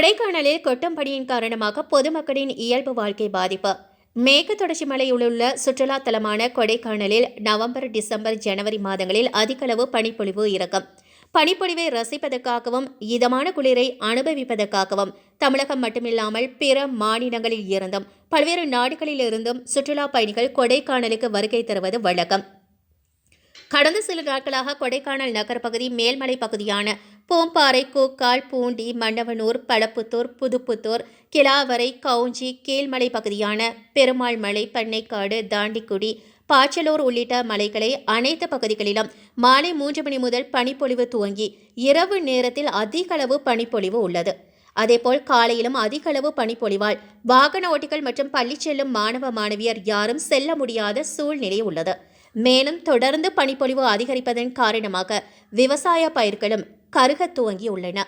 கொடைக்கானலில் கொட்டம்படியின் காரணமாக பொதுமக்களின் இயல்பு வாழ்க்கை பாதிப்பு. மேற்கு தொடர்ச்சி மலையில் உள்ள சுற்றுலா தலமான கொடைக்கானலில் நவம்பர் டிசம்பர் ஜனவரி மாதங்களில் அதிகளவு பனிப்பொழிவு இருக்கும். பனிப்பொழிவை ரசிப்பதற்காகவும் இதமான குளிரை அனுபவிப்பதற்காகவும் தமிழகம் மட்டுமில்லாமல் பிற மாநிலங்களில் இருந்தும் பல்வேறு நாடுகளில் இருந்தும் சுற்றுலா பயணிகள் கொடைக்கானலுக்கு வருகை தருவது வழக்கம். கடந்த சில நாட்களாக கொடைக்கானல் நகரப்பகுதி மேல்மலை பகுதியான பூம்பாறை கூக்கால் பூண்டி மன்னவனூர் பழப்புத்தூர் புதுப்புத்தூர் கிலாவரை கவுஞ்சி கீழ்மலை பகுதியான பெருமாள் மலை பண்ணைக்காடு தாண்டிக்குடி பாச்சலூர் உள்ளிட்ட மலைகளை அனைத்து பகுதிகளிலும் மாலை மூன்று மணி முதல் பனிப்பொழிவு துவங்கி இரவு நேரத்தில் அதிக அளவு பனிப்பொழிவு உள்ளது. அதேபோல் காலையிலும் அதிக அளவு பனிப்பொழிவால் வாகன ஓட்டிகள் மற்றும் பள்ளி செல்லும் மாணவ மாணவியர் யாரும் செல்ல முடியாத சூழ்நிலை உள்ளது. மேலும் தொடர்ந்து பனிப்பொழிவு அதிகரிப்பதன் காரணமாக விவசாய பயிர்களும் கருகத் துவங்கியுள்ளன.